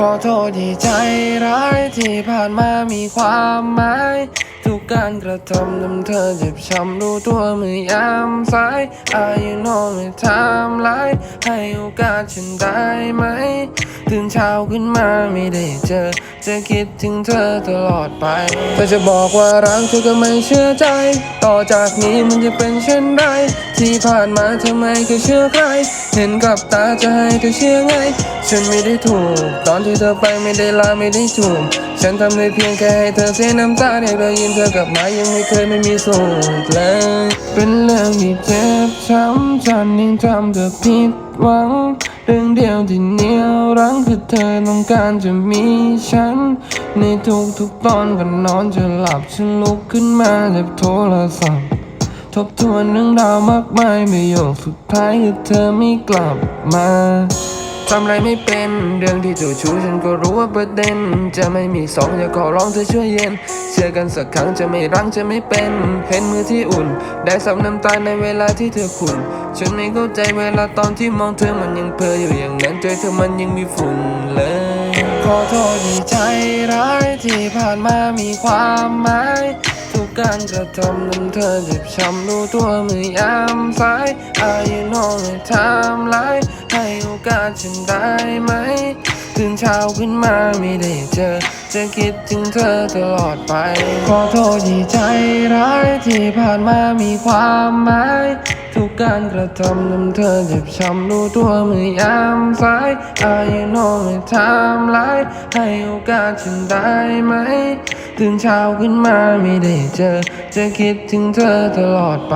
ขอโทษที่ใจร้ายที่ผ่านมามีความหมาย การกระทำทำเธอเจ็บช้ำรู้ตัวเมื่อยามสายอายุน้องไม่ทำร้ายให้โอกาสฉันได้ไหม ตื่นเช้าขึ้นมาไม่ได้เจอ จะคิดถึงเธอตลอดไปเธอจะบอกว่ารักเธอก็ไม่เชื่อใจ ต่อจากนี้มันจะเป็นเช่นไร ที่ผ่านมาเธอไม่เคยเชื่อใคร เห็นกับตาจะให้เธอเชื่อไง ฉันไม่ได้ถูก ตอนที่เธอไปไม่ได้ลาไม่ได้จูบฉันทำได้เพียงแค่ให้เธอเสียน้ำตาอยกได้ยินเธอกลับมายังไม่เคยไม่มีสูตรเลย เป็นเรื่องที่เจ็บช้ำฉันยังทำเธอผิดหวัง เรื่องเดียวที่เหนียวรั้งคือเธอต้องการจะมีฉัน ในทุกทุกๆตอนก่อนนอนจะหลับฉันลุกขึ้นมาจากโทรศัพท์ทบทวนเรื่องราวมากมายประโยคสุดท้ายคือเธอไม่กลับมา ทำอะไรไม่เป็น เรื่องที่เจ้าชู้ฉันก็รู้ว่าประเด็น จะไม่มีสองอยากขอร้องเธอช่วยเย็น เชื่อกันสักครั้งจะไม่รั้งจะไม่เป็น เห็นมือที่อุ่น ได้ซับน้ำตาในเวลาที่เธอขุนฉันไม่เข้าใจเวลาตอนที่มองเธอมันยังเพ้ออยู่อย่างนั้นใจเธอมันยังมีฝุ่นเลย ขอโทษที่ใจร้ายที่ผ่านมามีความหมายทุกการกระทำนั้นเธอเจ็บช้ำรู้ตัวมือยามสายอายุน้องทำร้าย กาสฉันได้ไหมตื่นเช้าขึ้นมาไม่ได้เจอ จะคิดถึงเธอตลอดไป ขอโทษที่ใจร้ายที่ผ่านมามีความหมาย ทุกการกระทำทำเธอเจ็บช้ำรู้ตัวเมื่อยามสายอายุน้องไม่ทำร้าย ให้โอกาสฉันได้ไหมตื่นเช้าขึ้นมาไม่ได้เจอ จะคิดถึงเธอตลอดไป